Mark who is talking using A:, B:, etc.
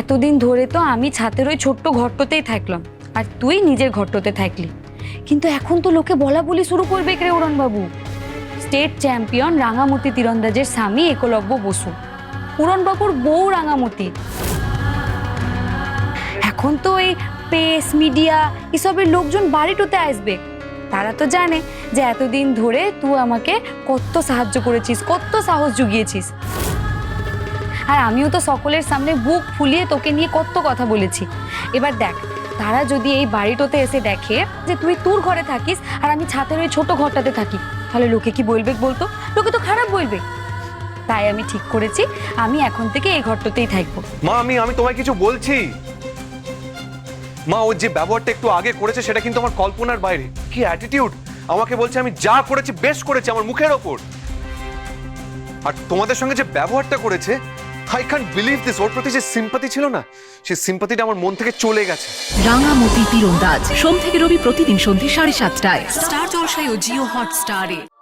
A: এতদিন ধরে তো আমি ছাতের ওই ছোট্ট ঘরটাতেই থাকলাম। আর তুই নিজের ঘরটাতে থাকলি। কিন্তু এখন তো লোকে বলা বলি শুরু করবে রে উড়নবাবু স্টেট চ্যাম্পিয়ন রাঙামতি তীরন্দাজের স্বামী একলব্য বসু। উড়নবাবুর বউ রাঙামতি। এখন তো এই পেস মিডিয়া এসবের লোকজন বাড়িটোতে আসবে। তারা তো জানে যে এতদিন ধরে তুই আমাকে কত সাহায্য করেছিস, কত সাহস জুগিয়েছিস। আর আমিও তো সকলের সামনে বুক ফুলিয়ে তোকে নিয়ে কত কথা বলেছি। এবার দেখ, তারা যদি এই বাড়িটাতে এসে দেখে যে তুই তোর ঘরে থাকিস আর আমি ছাতের ওই ছোট ঘরটাতে থাকি, তাহলে লোকে কি বলবে বলতো? লোকে তো খারাপ বলবে। তাই আমি ঠিক করেছি, আমি এখন থেকে এই ঘরটাতেই থাকব।
B: মা, আমি আমি তোমায় কিছু বলছি। মা ও যে ব্যবহারটা একটু আগে করেছে সেটা কিন্তু আমার কল্পনার বাইরে। কি অ্যাটিটিউড আমাকে বলছে আমি যা করেছি, বেশ করেছি, আমার মুখের ওপর। আর তোমাদের সঙ্গে যে ব্যবহারটা করেছে আই ক্যান বিলিভ দিস ওর প্রতি যে সিম্পাতি ছিল না, সেই সিম্পাতিটা আমার মন থেকে চলে গেছে।
C: রাঙামতি তীরন্দাজ। সোম থেকে রবি প্রতিদিন সন্ধ্যে সাড়ে সাতটায়।
D: স্টার জলসায় ও জিও হটস্টারে।